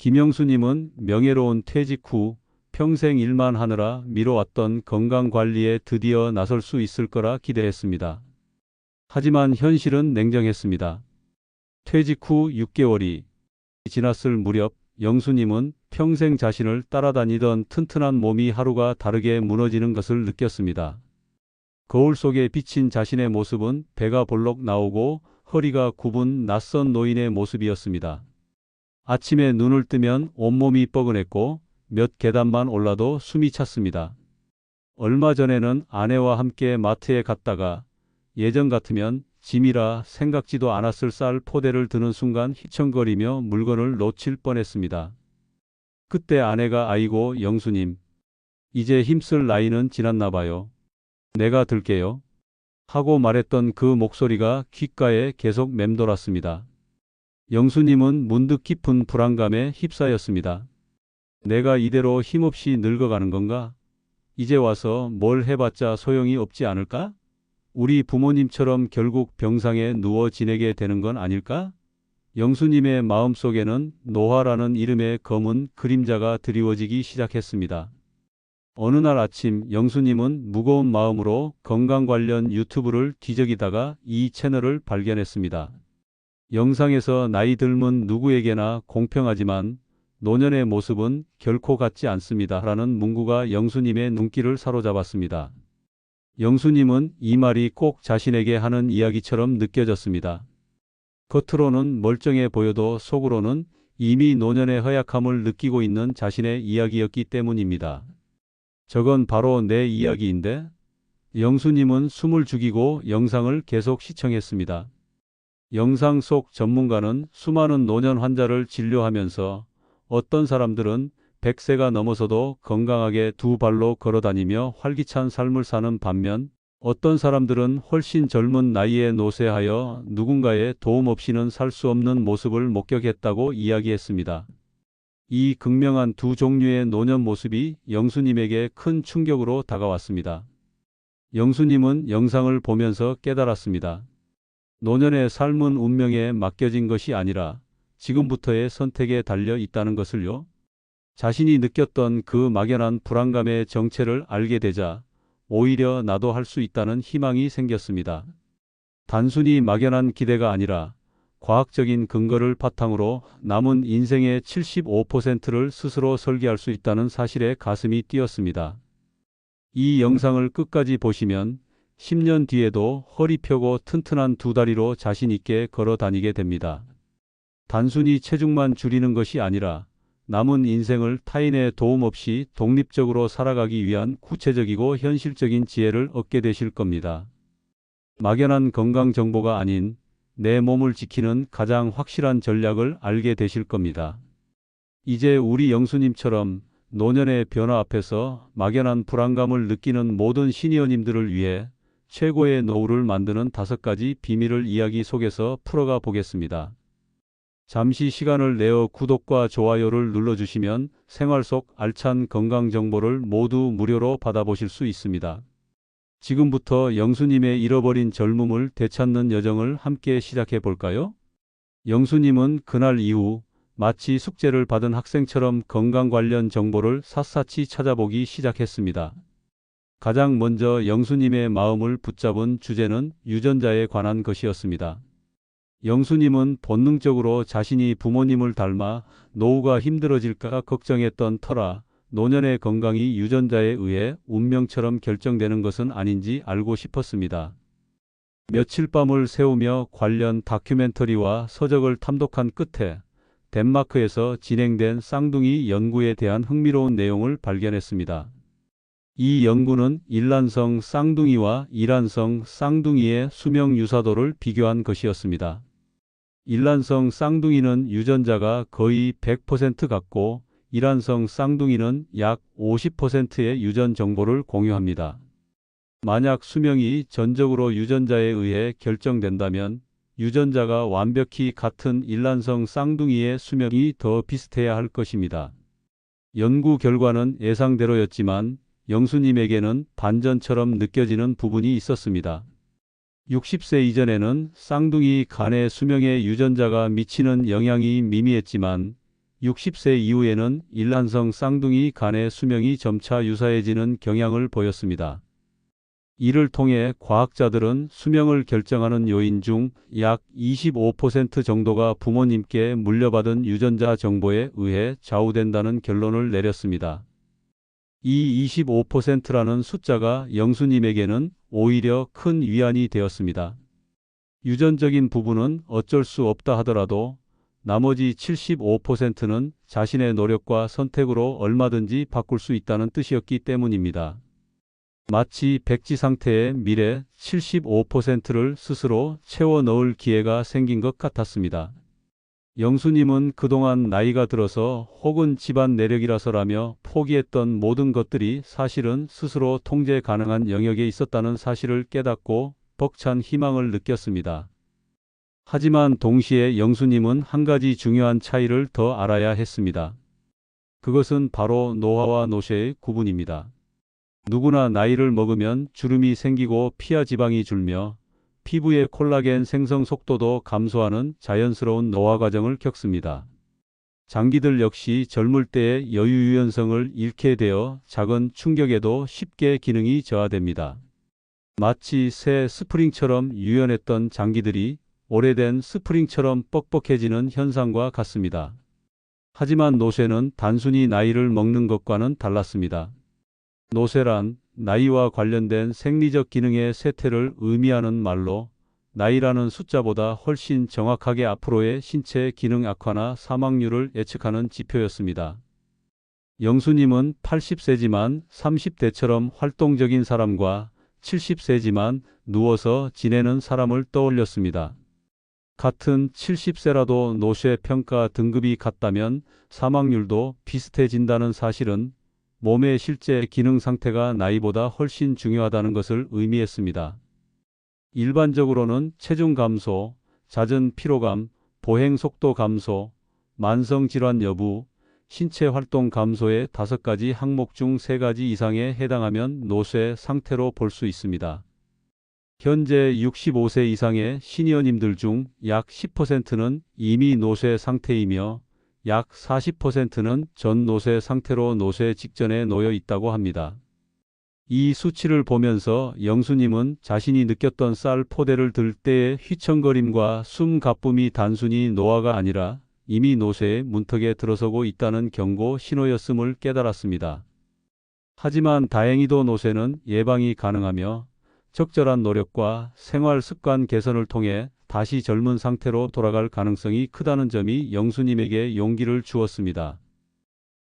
김영수님은 명예로운 퇴직 후 평생 일만 하느라 미뤄왔던 건강관리에 드디어 나설 수 있을 거라 기대했습니다. 하지만 현실은 냉정했습니다. 퇴직 후 6개월이 지났을 무렵 영수님은 평생 자신을 따라다니던 튼튼한 몸이 하루가 다르게 무너지는 것을 느꼈습니다. 거울 속에 비친 자신의 모습은 배가 볼록 나오고 허리가 굽은 낯선 노인의 모습이었습니다. 아침에 눈을 뜨면 온몸이 뻐근했고 몇 계단만 올라도 숨이 찼습니다. 얼마 전에는 아내와 함께 마트에 갔다가 예전 같으면 짐이라 생각지도 않았을 쌀 포대를 드는 순간 휘청거리며 물건을 놓칠 뻔했습니다. 그때 아내가 아이고 영수님 이제 힘쓸 나이는 지났나 봐요. 내가 들게요. 하고 말했던 그 목소리가 귓가에 계속 맴돌았습니다. 영수님은 문득 깊은 불안감에 휩싸였습니다. 내가 이대로 힘없이 늙어가는 건가? 이제 와서 뭘 해봤자 소용이 없지 않을까? 우리 부모님처럼 결국 병상에 누워 지내게 되는 건 아닐까? 영수님의 마음속에는 노화라는 이름의 검은 그림자가 드리워지기 시작했습니다. 어느 날 아침 영수님은 무거운 마음으로 건강 관련 유튜브를 뒤적이다가 이 채널을 발견했습니다. 영상에서 나이 들면 누구에게나 공평하지만 노년의 모습은 결코 같지 않습니다. 라는 문구가 영수님의 눈길을 사로잡았습니다. 영수님은 이 말이 꼭 자신에게 하는 이야기처럼 느껴졌습니다. 겉으로는 멀쩡해 보여도 속으로는 이미 노년의 허약함을 느끼고 있는 자신의 이야기였기 때문입니다. 저건 바로 내 이야기인데 영수님은 숨을 죽이고 영상을 계속 시청했습니다. 영상 속 전문가는 수많은 노년 환자를 진료하면서 어떤 사람들은 100세가 넘어서도 건강하게 두 발로 걸어 다니며 활기찬 삶을 사는 반면 어떤 사람들은 훨씬 젊은 나이에 노쇠하여 누군가의 도움 없이는 살 수 없는 모습을 목격했다고 이야기했습니다. 이 극명한 두 종류의 노년 모습이 영수님에게 큰 충격으로 다가왔습니다. 영수님은 영상을 보면서 깨달았습니다. 노년의 삶은 운명에 맡겨진 것이 아니라 지금부터의 선택에 달려 있다는 것을요. 자신이 느꼈던 그 막연한 불안감의 정체를 알게 되자 오히려 나도 할 수 있다는 희망이 생겼습니다. 단순히 막연한 기대가 아니라 과학적인 근거를 바탕으로 남은 인생의 75%를 스스로 설계할 수 있다는 사실에 가슴이 뛰었습니다. 이 영상을 끝까지 보시면 10년 뒤에도 허리 펴고 튼튼한 두 다리로 자신 있게 걸어 다니게 됩니다. 단순히 체중만 줄이는 것이 아니라 남은 인생을 타인의 도움 없이 독립적으로 살아가기 위한 구체적이고 현실적인 지혜를 얻게 되실 겁니다. 막연한 건강 정보가 아닌 내 몸을 지키는 가장 확실한 전략을 알게 되실 겁니다. 이제 우리 영수님처럼 노년의 변화 앞에서 막연한 불안감을 느끼는 모든 시니어님들을 위해 최고의 노후를 만드는 다섯 가지 비밀을 이야기 속에서 풀어가 보겠습니다. 잠시 시간을 내어 구독과 좋아요를 눌러주시면 생활 속 알찬 건강 정보를 모두 무료로 받아보실 수 있습니다. 지금부터 영수님의 잃어버린 젊음을 되찾는 여정을 함께 시작해 볼까요? 영수님은 그날 이후 마치 숙제를 받은 학생처럼 건강 관련 정보를 샅샅이 찾아보기 시작했습니다. 가장 먼저 영수님의 마음을 붙잡은 주제는 유전자에 관한 것이었습니다. 영수님은 본능적으로 자신이 부모님을 닮아 노후가 힘들어질까 걱정했던 터라 노년의 건강이 유전자에 의해 운명처럼 결정되는 것은 아닌지 알고 싶었습니다. 며칠 밤을 새우며 관련 다큐멘터리와 서적을 탐독한 끝에 덴마크에서 진행된 쌍둥이 연구에 대한 흥미로운 내용을 발견했습니다. 이 연구는 일란성 쌍둥이와 이란성 쌍둥이의 수명 유사도를 비교한 것이었습니다. 일란성 쌍둥이는 유전자가 거의 100% 같고 이란성 쌍둥이는 약 50%의 유전 정보를 공유합니다. 만약 수명이 전적으로 유전자에 의해 결정된다면 유전자가 완벽히 같은 일란성 쌍둥이의 수명이 더 비슷해야 할 것입니다. 연구 결과는 예상대로였지만 영수님에게는 반전처럼 느껴지는 부분이 있었습니다. 60세 이전에는 쌍둥이 간의 수명에 유전자가 미치는 영향이 미미했지만 60세 이후에는 일란성 쌍둥이 간의 수명이 점차 유사해지는 경향을 보였습니다. 이를 통해 과학자들은 수명을 결정하는 요인 중 약 25% 정도가 부모님께 물려받은 유전자 정보에 의해 좌우된다는 결론을 내렸습니다. 이 25%라는 숫자가 영수님에게는 오히려 큰 위안이 되었습니다. 유전적인 부분은 어쩔 수 없다 하더라도 나머지 75%는 자신의 노력과 선택으로 얼마든지 바꿀 수 있다는 뜻이었기 때문입니다. 마치 백지 상태의 미래 75%를 스스로 채워 넣을 기회가 생긴 것 같았습니다. 영수님은 그동안 나이가 들어서 혹은 집안 내력이라서라며 포기했던 모든 것들이 사실은 스스로 통제 가능한 영역에 있었다는 사실을 깨닫고 벅찬 희망을 느꼈습니다. 하지만 동시에 영수님은 한 가지 중요한 차이를 더 알아야 했습니다. 그것은 바로 노화와 노쇠의 구분입니다. 누구나 나이를 먹으면 주름이 생기고 피하 지방이 줄며 피부의 콜라겐 생성 속도도 감소하는 자연스러운 노화 과정을 겪습니다. 장기들 역시 젊을 때의 여유 유연성을 잃게 되어 작은 충격에도 쉽게 기능이 저하됩니다. 마치 새 스프링처럼 유연했던 장기들이 오래된 스프링처럼 뻑뻑해지는 현상과 같습니다. 하지만 노쇠는 단순히 나이를 먹는 것과는 달랐습니다. 노쇠란 나이와 관련된 생리적 기능의 쇠퇴를 의미하는 말로 나이라는 숫자보다 훨씬 정확하게 앞으로의 신체 기능 악화나 사망률을 예측하는 지표였습니다. 영수님은 80세지만 30대처럼 활동적인 사람과 70세지만 누워서 지내는 사람을 떠올렸습니다. 같은 70세라도 노쇠 평가 등급이 같다면 사망률도 비슷해진다는 사실은 몸의 실제 기능 상태가 나이보다 훨씬 중요하다는 것을 의미했습니다. 일반적으로는 체중 감소, 잦은 피로감, 보행 속도 감소, 만성 질환 여부, 신체 활동 감소의 다섯 가지 항목 중 세 가지 이상에 해당하면 노쇠 상태로 볼 수 있습니다. 현재 65세 이상의 시니어님들 중 약 10%는 이미 노쇠 상태이며 약 40%는 전 노쇠 상태로 노쇠 직전에 놓여 있다고 합니다. 이 수치를 보면서 영수님은 자신이 느꼈던 쌀 포대를 들 때의 휘청거림과 숨 가쁨이 단순히 노화가 아니라 이미 노쇠의 문턱에 들어서고 있다는 경고 신호였음을 깨달았습니다. 하지만 다행히도 노쇠는 예방이 가능하며 적절한 노력과 생활 습관 개선을 통해 다시 젊은 상태로 돌아갈 가능성이 크다는 점이 영수님에게 용기를 주었습니다.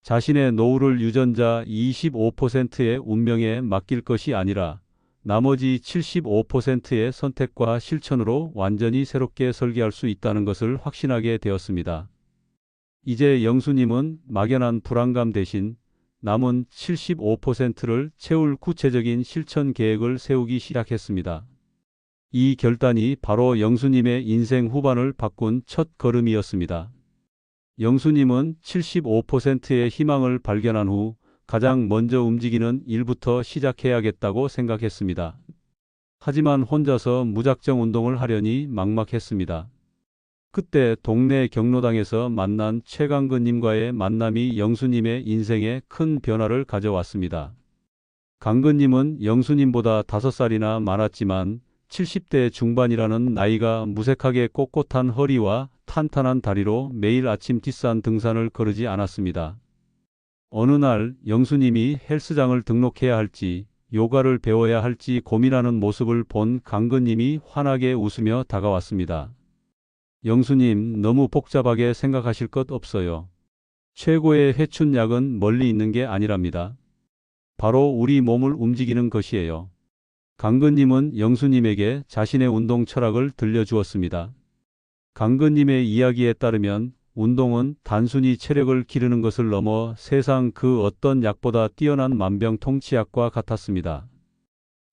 자신의 노후를 유전자 25%의 운명에 맡길 것이 아니라 나머지 75%의 선택과 실천으로 완전히 새롭게 설계할 수 있다는 것을 확신하게 되었습니다. 이제 영수님은 막연한 불안감 대신 남은 75%를 채울 구체적인 실천 계획을 세우기 시작했습니다. 이 결단이 바로 영수님의 인생 후반을 바꾼 첫 걸음이었습니다. 영수님은 75%의 희망을 발견한 후 가장 먼저 움직이는 일부터 시작해야겠다고 생각했습니다. 하지만 혼자서 무작정 운동을 하려니 막막했습니다. 그때 동네 경로당에서 만난 최강근님과의 만남이 영수님의 인생에 큰 변화를 가져왔습니다. 강근님은 영수님보다 5살이나 많았지만 70대 중반이라는 나이가 무색하게 꼿꼿한 허리와 탄탄한 다리로 매일 아침 뒷산 등산을 거르지 않았습니다. 어느 날 영수님이 헬스장을 등록해야 할지 요가를 배워야 할지 고민하는 모습을 본 강근님이 환하게 웃으며 다가왔습니다. 영수님 너무 복잡하게 생각하실 것 없어요. 최고의 회춘약은 멀리 있는 게 아니랍니다. 바로 우리 몸을 움직이는 것이에요. 강근님은 영수님에게 자신의 운동 철학을 들려주었습니다. 강근님의 이야기에 따르면 운동은 단순히 체력을 기르는 것을 넘어 세상 그 어떤 약보다 뛰어난 만병통치약과 같았습니다.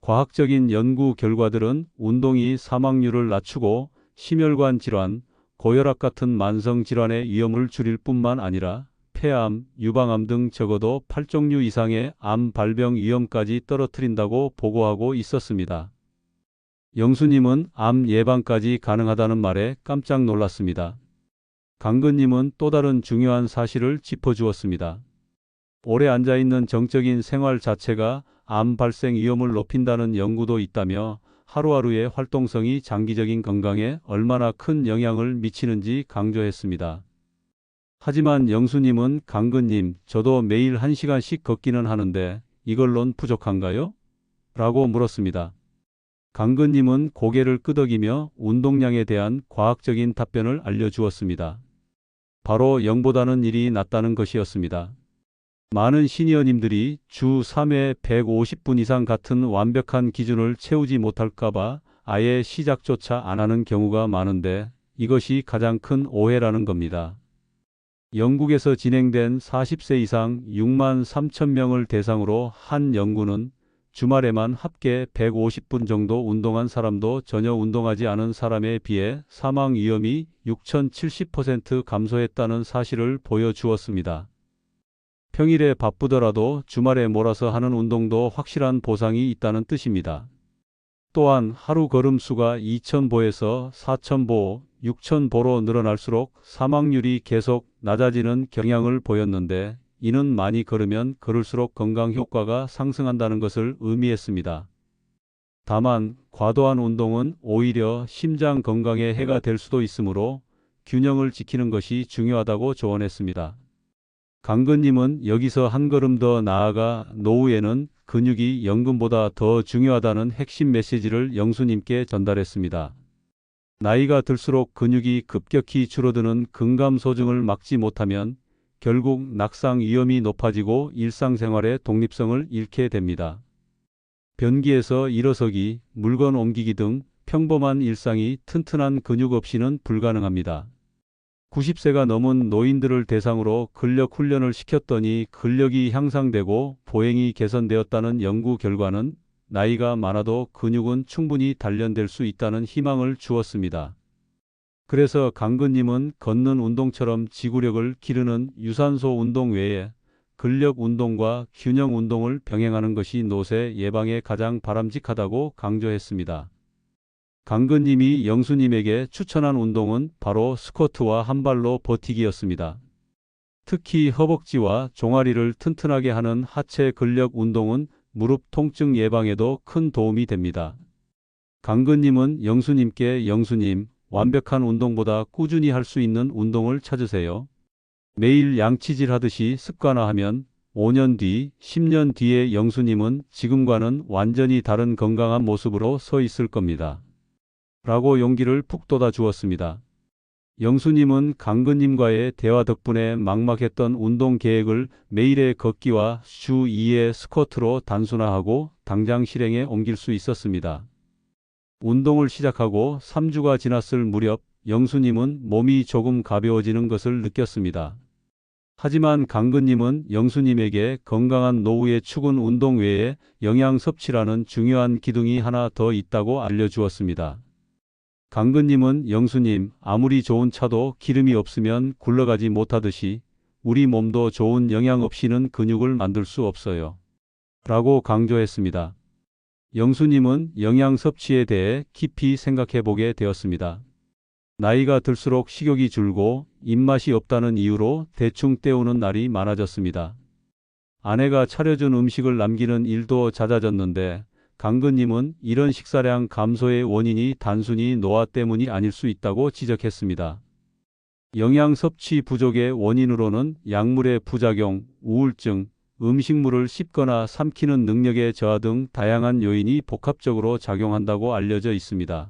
과학적인 연구 결과들은 운동이 사망률을 낮추고 심혈관 질환, 고혈압 같은 만성 질환의 위험을 줄일 뿐만 아니라 폐암, 유방암 등 적어도 8종류 이상의 암 발병 위험까지 떨어뜨린다고 보고하고 있었습니다. 영수님은 암 예방까지 가능하다는 말에 깜짝 놀랐습니다. 강근님은 또 다른 중요한 사실을 짚어주었습니다. 오래 앉아있는 정적인 생활 자체가 암 발생 위험을 높인다는 연구도 있다며 하루하루의 활동성이 장기적인 건강에 얼마나 큰 영향을 미치는지 강조했습니다. 하지만 영수님은 강근님, 저도 매일 한시간씩 걷기는 하는데 이걸론 부족한가요? 라고 물었습니다. 강근님은 고개를 끄덕이며 운동량에 대한 과학적인 답변을 알려주었습니다. 바로 0보다는 1이 낫다는 것이었습니다. 많은 시니어님들이 주 3회 150분 이상 같은 완벽한 기준을 채우지 못할까봐 아예 시작조차 안 하는 경우가 많은데 이것이 가장 큰 오해라는 겁니다. 영국에서 진행된 40세 이상 6만 3천 명을 대상으로 한 연구는 주말에만 합계 150분 정도 운동한 사람도 전혀 운동하지 않은 사람에 비해 사망 위험이 6,070% 감소했다는 사실을 보여주었습니다. 평일에 바쁘더라도 주말에 몰아서 하는 운동도 확실한 보상이 있다는 뜻입니다. 또한 하루 걸음수가 2,000보에서 4,000보, 6,000보로 늘어날수록 사망률이 계속 낮아지는 경향을 보였는데 이는 많이 걸으면 걸을수록 건강 효과가 상승한다는 것을 의미했습니다. 다만 과도한 운동은 오히려 심장 건강에 해가 될 수도 있으므로 균형을 지키는 것이 중요하다고 조언했습니다. 강근님은 여기서 한 걸음 더 나아가 노후에는 근육이 연금보다 더 중요하다는 핵심 메시지를 영수님께 전달했습니다. 나이가 들수록 근육이 급격히 줄어드는 근감소증을 막지 못하면 결국 낙상 위험이 높아지고 일상생활의 독립성을 잃게 됩니다. 변기에서 일어서기, 물건 옮기기 등 평범한 일상이 튼튼한 근육 없이는 불가능합니다. 90세가 넘은 노인들을 대상으로 근력 훈련을 시켰더니 근력이 향상되고 보행이 개선되었다는 연구 결과는 나이가 많아도 근육은 충분히 단련될 수 있다는 희망을 주었습니다. 그래서 강근님은 걷는 운동처럼 지구력을 기르는 유산소 운동 외에 근력 운동과 균형 운동을 병행하는 것이 노쇠 예방에 가장 바람직하다고 강조했습니다. 강근님이 영수님에게 추천한 운동은 바로 스쿼트와 한 발로 버티기였습니다. 특히 허벅지와 종아리를 튼튼하게 하는 하체 근력 운동은 무릎 통증 예방에도 큰 도움이 됩니다. 강근님은 영수님께 영수님, 완벽한 운동보다 꾸준히 할 수 있는 운동을 찾으세요. 매일 양치질 하듯이 습관화하면 5년 뒤, 10년 뒤에 영수님은 지금과는 완전히 다른 건강한 모습으로 서 있을 겁니다. 라고 용기를 푹 돋아 주었습니다. 영수님은 강근님과의 대화 덕분에 막막했던 운동 계획을 매일의 걷기와 주 2의 스쿼트로 단순화하고 당장 실행에 옮길 수 있었습니다. 운동을 시작하고 3주가 지났을 무렵 영수님은 몸이 조금 가벼워지는 것을 느꼈습니다. 하지만 강근님은 영수님에게 건강한 노후의 축은 운동 외에 영양 섭취라는 중요한 기둥이 하나 더 있다고 알려주었습니다. 강근님은 영수님, 아무리 좋은 차도 기름이 없으면 굴러가지 못하듯이 우리 몸도 좋은 영양 없이는 근육을 만들 수 없어요. 라고 강조했습니다. 영수님은 영양 섭취에 대해 깊이 생각해 보게 되었습니다. 나이가 들수록 식욕이 줄고 입맛이 없다는 이유로 대충 때우는 날이 많아졌습니다. 아내가 차려준 음식을 남기는 일도 잦아졌는데 강근님은 이런 식사량 감소의 원인이 단순히 노화 때문이 아닐 수 있다고 지적했습니다. 영양 섭취 부족의 원인으로는 약물의 부작용, 우울증, 음식물을 씹거나 삼키는 능력의 저하 등 다양한 요인이 복합적으로 작용한다고 알려져 있습니다.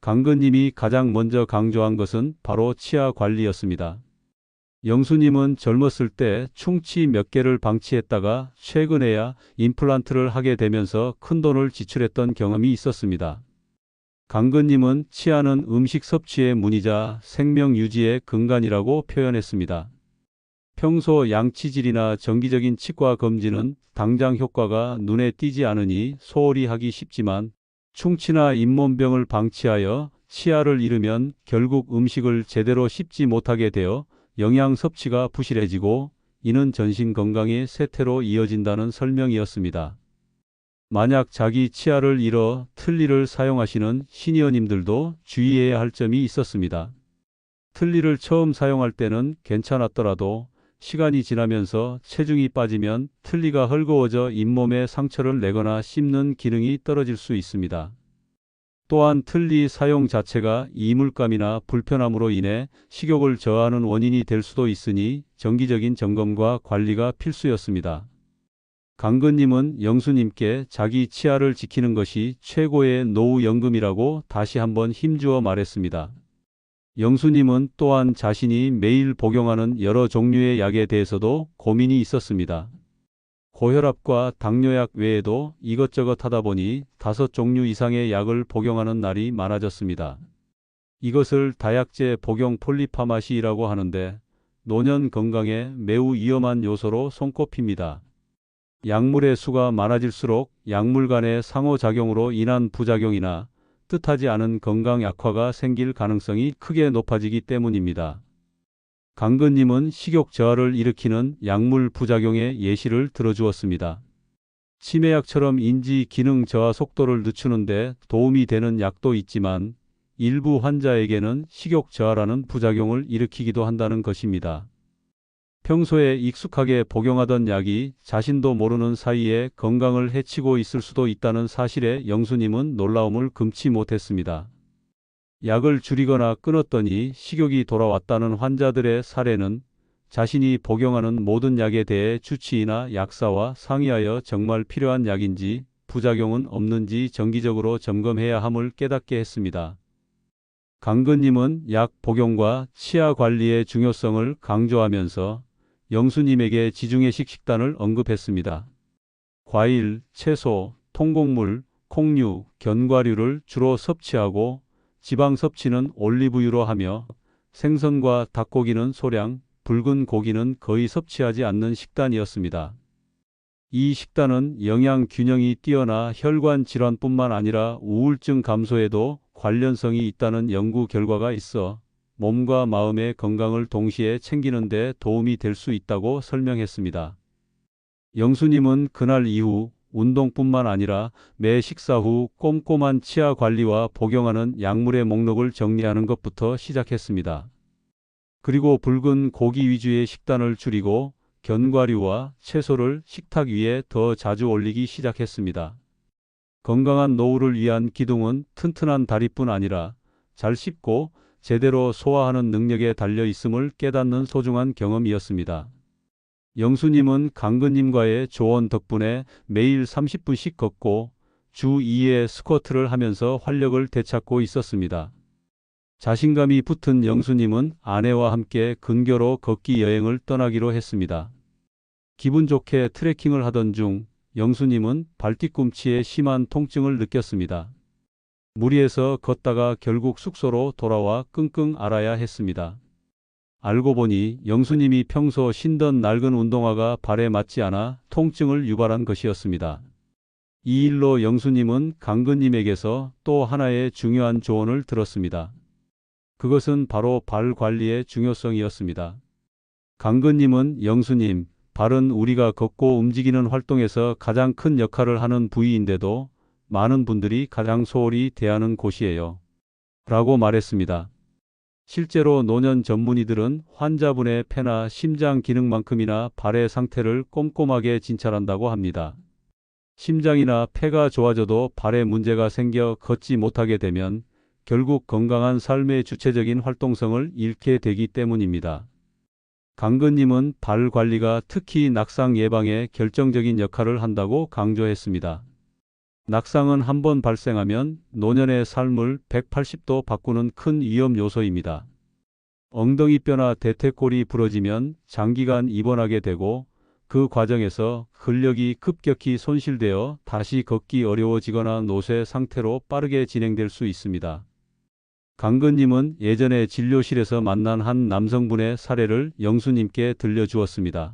강근님이 가장 먼저 강조한 것은 바로 치아 관리였습니다. 영수님은 젊었을 때 충치 몇 개를 방치했다가 최근에야 임플란트를 하게 되면서 큰 돈을 지출했던 경험이 있었습니다. 강근님은 치아는 음식 섭취의 문이자 생명 유지의 근간이라고 표현했습니다. 평소 양치질이나 정기적인 치과 검진은 당장 효과가 눈에 띄지 않으니 소홀히 하기 쉽지만 충치나 잇몸병을 방치하여 치아를 잃으면 결국 음식을 제대로 씹지 못하게 되어 영양 섭취가 부실해지고 이는 전신 건강의 쇠퇴로 이어진다는 설명이었습니다. 만약 자기 치아를 잃어 틀니를 사용하시는 시니어님들도 주의해야 할 점이 있었습니다. 틀니를 처음 사용할 때는 괜찮았더라도 시간이 지나면서 체중이 빠지면 틀니가 헐거워져 잇몸에 상처를 내거나 씹는 기능이 떨어질 수 있습니다. 또한 틀니 사용 자체가 이물감이나 불편함으로 인해 식욕을 저하하는 원인이 될 수도 있으니 정기적인 점검과 관리가 필수였습니다. 강근님은 영수님께 자기 치아를 지키는 것이 최고의 노후연금이라고 다시 한번 힘주어 말했습니다. 영수님은 또한 자신이 매일 복용하는 여러 종류의 약에 대해서도 고민이 있었습니다. 고혈압과 당뇨약 외에도 이것저것 하다 보니 다섯 종류 이상의 약을 복용하는 날이 많아졌습니다. 이것을 다약제 복용 폴리파마시라고 하는데 노년 건강에 매우 위험한 요소로 손꼽힙니다. 약물의 수가 많아질수록 약물 간의 상호작용으로 인한 부작용이나 뜻하지 않은 건강 약화가 생길 가능성이 크게 높아지기 때문입니다. 강근님은 식욕 저하를 일으키는 약물 부작용의 예시를 들어주었습니다. 치매약처럼 인지 기능 저하 속도를 늦추는데 도움이 되는 약도 있지만 일부 환자에게는 식욕 저하라는 부작용을 일으키기도 한다는 것입니다. 평소에 익숙하게 복용하던 약이 자신도 모르는 사이에 건강을 해치고 있을 수도 있다는 사실에 영수님은 놀라움을 금치 못했습니다. 약을 줄이거나 끊었더니 식욕이 돌아왔다는 환자들의 사례는 자신이 복용하는 모든 약에 대해 주치의나 약사와 상의하여 정말 필요한 약인지 부작용은 없는지 정기적으로 점검해야 함을 깨닫게 했습니다. 강근님은 약 복용과 치아 관리의 중요성을 강조하면서 영수님에게 지중해식 식단을 언급했습니다. 과일, 채소, 통곡물, 콩류, 견과류를 주로 섭취하고 지방 섭취는 올리브유로 하며 생선과 닭고기는 소량, 붉은 고기는 거의 섭취하지 않는 식단이었습니다. 이 식단은 영양 균형이 뛰어나 혈관 질환뿐만 아니라 우울증 감소에도 관련성이 있다는 연구 결과가 있어 몸과 마음의 건강을 동시에 챙기는 데 도움이 될 수 있다고 설명했습니다. 영수님은 그날 이후 운동뿐만 아니라 매 식사 후 꼼꼼한 치아 관리와 복용하는 약물의 목록을 정리하는 것부터 시작했습니다. 그리고 붉은 고기 위주의 식단을 줄이고 견과류와 채소를 식탁 위에 더 자주 올리기 시작했습니다. 건강한 노후를 위한 기둥은 튼튼한 다리뿐 아니라 잘 씹고 제대로 소화하는 능력에 달려 있음을 깨닫는 소중한 경험이었습니다. 영수님은 강근님과의 조언 덕분에 매일 30분씩 걷고 주 2회 스쿼트를 하면서 활력을 되찾고 있었습니다. 자신감이 붙은 영수님은 아내와 함께 근교로 걷기 여행을 떠나기로 했습니다. 기분 좋게 트레킹을 하던 중 영수님은 발뒤꿈치에 심한 통증을 느꼈습니다. 무리해서 걷다가 결국 숙소로 돌아와 끙끙 앓아야 했습니다. 알고 보니 영수님이 평소 신던 낡은 운동화가 발에 맞지 않아 통증을 유발한 것이었습니다. 이 일로 영수님은 강근님에게서 또 하나의 중요한 조언을 들었습니다. 그것은 바로 발 관리의 중요성이었습니다. 강근님은 영수님, 발은 우리가 걷고 움직이는 활동에서 가장 큰 역할을 하는 부위인데도 많은 분들이 가장 소홀히 대하는 곳이에요. 라고 말했습니다. 실제로 노년 전문의들은 환자분의 폐나 심장 기능만큼이나 발의 상태를 꼼꼼하게 진찰한다고 합니다. 심장이나 폐가 좋아져도 발에 문제가 생겨 걷지 못하게 되면 결국 건강한 삶의 주체적인 활동성을 잃게 되기 때문입니다. 강근님은 발 관리가 특히 낙상 예방에 결정적인 역할을 한다고 강조했습니다. 낙상은 한 번 발생하면 노년의 삶을 180도 바꾸는 큰 위험 요소입니다. 엉덩이뼈나 대퇴골이 부러지면 장기간 입원하게 되고 그 과정에서 근력이 급격히 손실되어 다시 걷기 어려워지거나 노쇠 상태로 빠르게 진행될 수 있습니다. 강근님은 예전에 진료실에서 만난 한 남성분의 사례를 영수님께 들려주었습니다.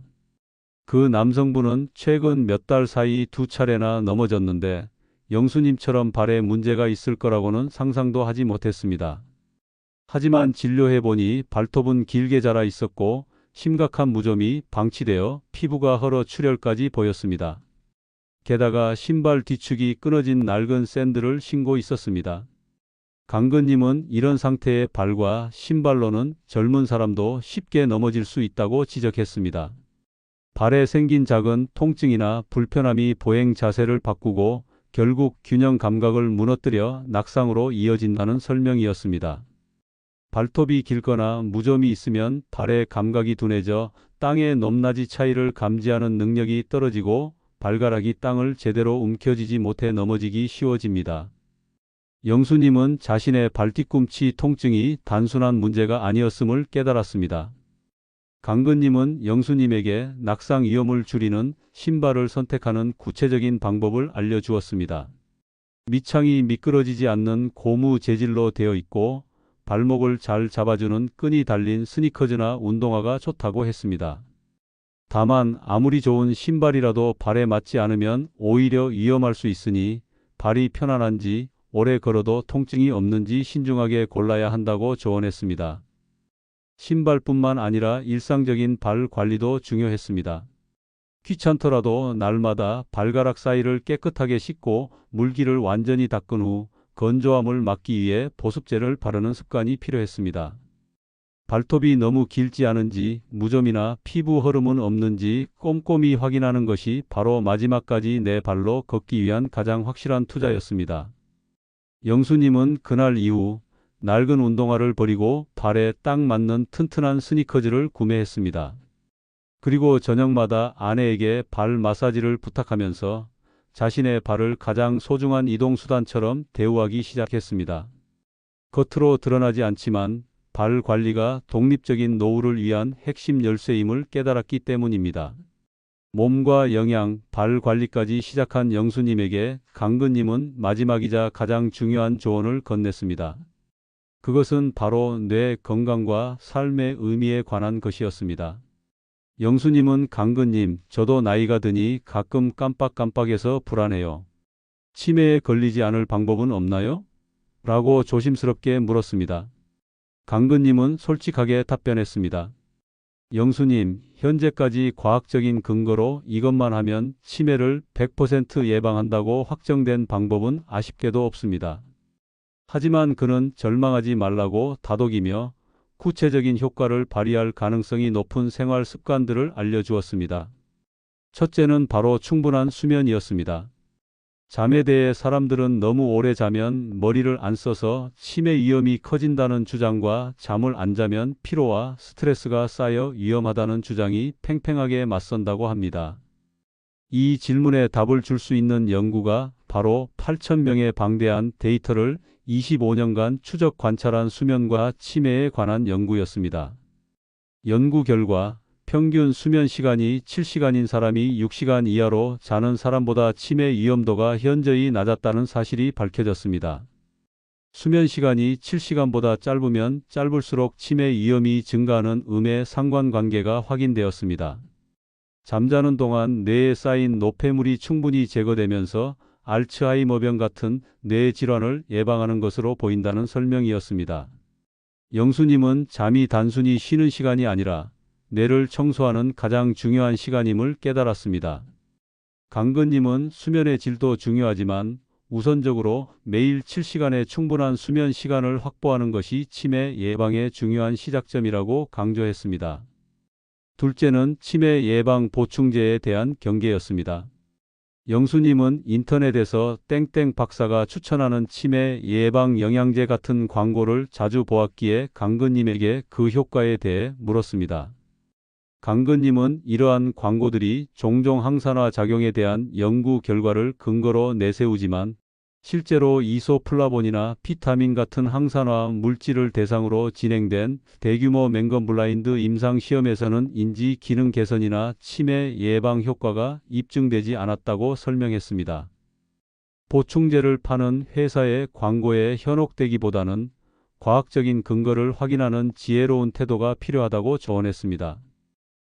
그 남성분은 최근 몇 달 사이 두 차례나 넘어졌는데 영수님처럼 발에 문제가 있을 거라고는 상상도 하지 못했습니다. 하지만 진료해보니 발톱은 길게 자라 있었고 심각한 무좀이 방치되어 피부가 헐어 출혈까지 보였습니다. 게다가 신발 뒤축이 끊어진 낡은 샌들을 신고 있었습니다. 강근님은 이런 상태의 발과 신발로는 젊은 사람도 쉽게 넘어질 수 있다고 지적했습니다. 발에 생긴 작은 통증이나 불편함이 보행 자세를 바꾸고 결국 균형 감각을 무너뜨려 낙상으로 이어진다는 설명이었습니다. 발톱이 길거나 무좀이 있으면 발의 감각이 둔해져 땅의 높낮이 차이를 감지하는 능력이 떨어지고 발가락이 땅을 제대로 움켜쥐지 못해 넘어지기 쉬워집니다. 영수님은 자신의 발뒤꿈치 통증이 단순한 문제가 아니었음을 깨달았습니다. 강근님은 영수님에게 낙상 위험을 줄이는 신발을 선택하는 구체적인 방법을 알려주었습니다. 밑창이 미끄러지지 않는 고무 재질로 되어 있고 발목을 잘 잡아주는 끈이 달린 스니커즈나 운동화가 좋다고 했습니다. 다만 아무리 좋은 신발이라도 발에 맞지 않으면 오히려 위험할 수 있으니 발이 편안한지 오래 걸어도 통증이 없는지 신중하게 골라야 한다고 조언했습니다. 신발뿐만 아니라 일상적인 발 관리도 중요했습니다. 귀찮더라도 날마다 발가락 사이를 깨끗하게 씻고 물기를 완전히 닦은 후 건조함을 막기 위해 보습제를 바르는 습관이 필요했습니다. 발톱이 너무 길지 않은지 무좀이나 피부 허름은 없는지 꼼꼼히 확인하는 것이 바로 마지막까지 내 발로 걷기 위한 가장 확실한 투자였습니다. 영수님은 그날 이후 낡은 운동화를 버리고 발에 딱 맞는 튼튼한 스니커즈를 구매했습니다. 그리고 저녁마다 아내에게 발 마사지를 부탁하면서 자신의 발을 가장 소중한 이동수단처럼 대우하기 시작했습니다. 겉으로 드러나지 않지만 발 관리가 독립적인 노후를 위한 핵심 열쇠임을 깨달았기 때문입니다. 몸과 영양, 발 관리까지 시작한 영수님에게 강근님은 마지막이자 가장 중요한 조언을 건넸습니다. 그것은 바로 뇌 건강과 삶의 의미에 관한 것이었습니다. 영수님은 강근님, 저도 나이가 드니 가끔 깜빡깜빡해서 불안해요. 치매에 걸리지 않을 방법은 없나요? 라고 조심스럽게 물었습니다. 강근님은 솔직하게 답변했습니다. 영수님, 현재까지 과학적인 근거로 이것만 하면 치매를 100% 예방한다고 확정된 방법은 아쉽게도 없습니다. 하지만 그는 절망하지 말라고 다독이며 구체적인 효과를 발휘할 가능성이 높은 생활 습관들을 알려주었습니다. 첫째는 바로 충분한 수면이었습니다. 잠에 대해 사람들은 너무 오래 자면 머리를 안 써서 치매 위험이 커진다는 주장과 잠을 안 자면 피로와 스트레스가 쌓여 위험하다는 주장이 팽팽하게 맞선다고 합니다. 이 질문에 답을 줄 수 있는 연구가 바로 8,000명의 방대한 데이터를 25년간 추적 관찰한 수면과 치매에 관한 연구였습니다. 연구 결과 평균 수면 시간이 7시간인 사람이 6시간 이하로 자는 사람보다 치매 위험도가 현저히 낮았다는 사실이 밝혀졌습니다. 수면 시간이 7시간보다 짧으면 짧을수록 치매 위험이 증가하는 음의 상관관계가 확인되었습니다. 잠자는 동안 뇌에 쌓인 노폐물이 충분히 제거되면서 알츠하이머병 같은 뇌 질환을 예방하는 것으로 보인다는 설명이었습니다. 영수님은 잠이 단순히 쉬는 시간이 아니라 뇌를 청소하는 가장 중요한 시간임을 깨달았습니다. 강근님은 수면의 질도 중요하지만 우선적으로 매일 7시간의 충분한 수면 시간을 확보하는 것이 치매 예방의 중요한 시작점이라고 강조했습니다. 둘째는 치매 예방 보충제에 대한 경계였습니다. 영수님은 인터넷에서 땡땡 박사가 추천하는 치매 예방 영양제 같은 광고를 자주 보았기에 강근님에게 그 효과에 대해 물었습니다. 강근님은 이러한 광고들이 종종 항산화 작용에 대한 연구 결과를 근거로 내세우지만 실제로 이소플라본이나 비타민 같은 항산화 물질을 대상으로 진행된 대규모 맹검 블라인드 임상 시험에서는 인지 기능 개선이나 치매 예방 효과가 입증되지 않았다고 설명했습니다. 보충제를 파는 회사의 광고에 현혹되기보다는 과학적인 근거를 확인하는 지혜로운 태도가 필요하다고 조언했습니다.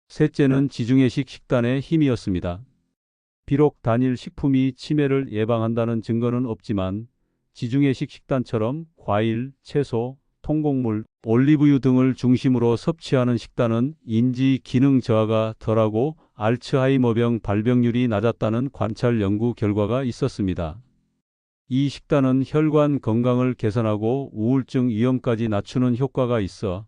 셋째는 지중해식 식단의 힘이었습니다. 비록 단일 식품이 치매를 예방한다는 증거는 없지만 지중해식 식단처럼 과일, 채소, 통곡물, 올리브유 등을 중심으로 섭취하는 식단은 인지 기능 저하가 덜하고 알츠하이머병 발병률이 낮았다는 관찰 연구 결과가 있었습니다. 이 식단은 혈관 건강을 개선하고 우울증 위험까지 낮추는 효과가 있어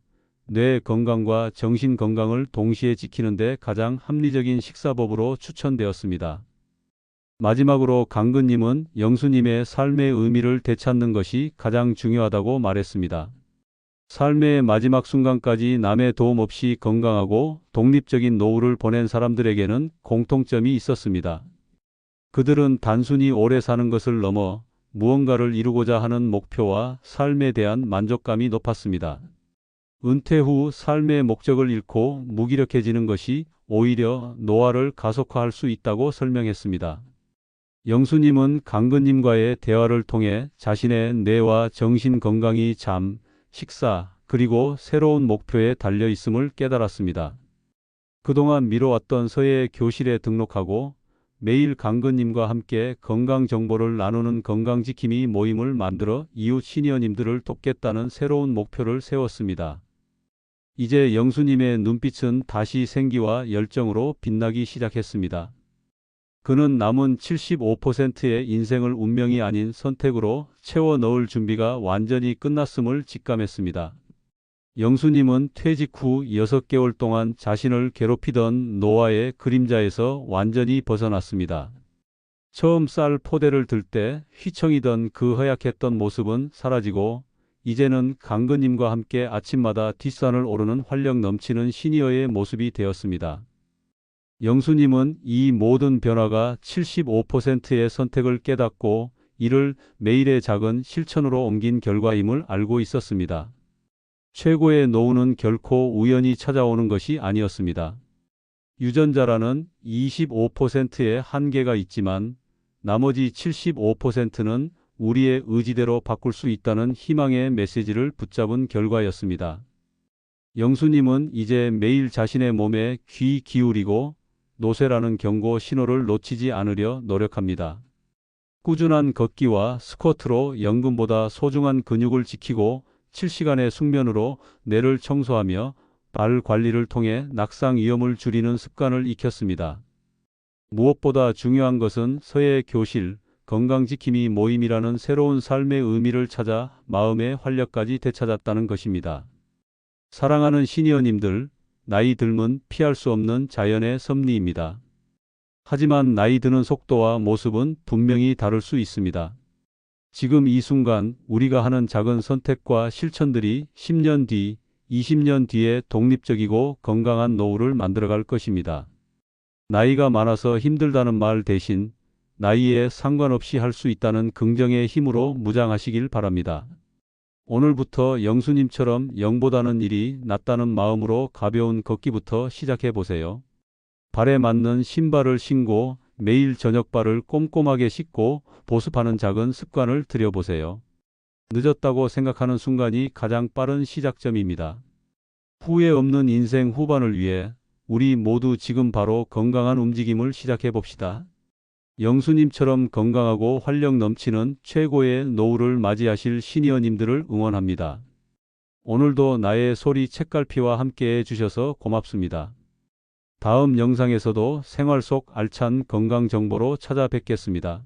뇌 건강과 정신 건강을 동시에 지키는데 가장 합리적인 식사법으로 추천되었습니다. 마지막으로 강근님은 영수님의 삶의 의미를 되찾는 것이 가장 중요하다고 말했습니다. 삶의 마지막 순간까지 남의 도움 없이 건강하고 독립적인 노후를 보낸 사람들에게는 공통점이 있었습니다. 그들은 단순히 오래 사는 것을 넘어 무언가를 이루고자 하는 목표와 삶에 대한 만족감이 높았습니다. 은퇴 후 삶의 목적을 잃고 무기력해지는 것이 오히려 노화를 가속화할 수 있다고 설명했습니다. 영수님은 강근님과의 대화를 통해 자신의 뇌와 정신 건강이 잠, 식사, 그리고 새로운 목표에 달려 있음을 깨달았습니다. 그동안 미뤄왔던 서예 교실에 등록하고 매일 강근님과 함께 건강 정보를 나누는 건강지킴이 모임을 만들어 이웃 시니어님들을 돕겠다는 새로운 목표를 세웠습니다. 이제 영수님의 눈빛은 다시 생기와 열정으로 빛나기 시작했습니다. 그는 남은 75%의 인생을 운명이 아닌 선택으로 채워 넣을 준비가 완전히 끝났음을 직감했습니다. 영수님은 퇴직 후 6개월 동안 자신을 괴롭히던 노아의 그림자에서 완전히 벗어났습니다. 처음 쌀 포대를 들 때 휘청이던 그 허약했던 모습은 사라지고 이제는 강근님과 함께 아침마다 뒷산을 오르는 활력 넘치는 시니어의 모습이 되었습니다. 영수님은 이 모든 변화가 75%의 선택을 깨닫고 이를 매일의 작은 실천으로 옮긴 결과임을 알고 있었습니다. 최고의 노후는 결코 우연히 찾아오는 것이 아니었습니다. 유전자라는 25%의 한계가 있지만 나머지 75%는 우리의 의지대로 바꿀 수 있다는 희망의 메시지를 붙잡은 결과였습니다. 영수님은 이제 매일 자신의 몸에 귀 기울이고 노쇠라는 경고 신호를 놓치지 않으려 노력합니다. 꾸준한 걷기와 스쿼트로 연금보다 소중한 근육을 지키고 7시간의 숙면으로 뇌를 청소하며 발 관리를 통해 낙상 위험을 줄이는 습관을 익혔습니다. 무엇보다 중요한 것은 서예 교실, 건강지킴이 모임이라는 새로운 삶의 의미를 찾아 마음의 활력까지 되찾았다는 것입니다. 사랑하는 시니어님들, 나이 들면 피할 수 없는 자연의 섭리입니다. 하지만 나이 드는 속도와 모습은 분명히 다를 수 있습니다. 지금 이 순간 우리가 하는 작은 선택과 실천들이 10년 뒤, 20년 뒤에 독립적이고 건강한 노후를 만들어갈 것입니다. 나이가 많아서 힘들다는 말 대신 나이에 상관없이 할 수 있다는 긍정의 힘으로 무장하시길 바랍니다. 오늘부터 영수님처럼 영보다는 일이 낫다는 마음으로 가벼운 걷기부터 시작해 보세요. 발에 맞는 신발을 신고 매일 저녁 발을 꼼꼼하게 씻고 보습하는 작은 습관을 들여보세요. 늦었다고 생각하는 순간이 가장 빠른 시작점입니다. 후회 없는 인생 후반을 위해 우리 모두 지금 바로 건강한 움직임을 시작해 봅시다. 영수님처럼 건강하고 활력 넘치는 최고의 노후를 맞이하실 시니어님들을 응원합니다. 오늘도 나의 소리 책갈피와 함께 해주셔서 고맙습니다. 다음 영상에서도 생활 속 알찬 건강 정보로 찾아뵙겠습니다.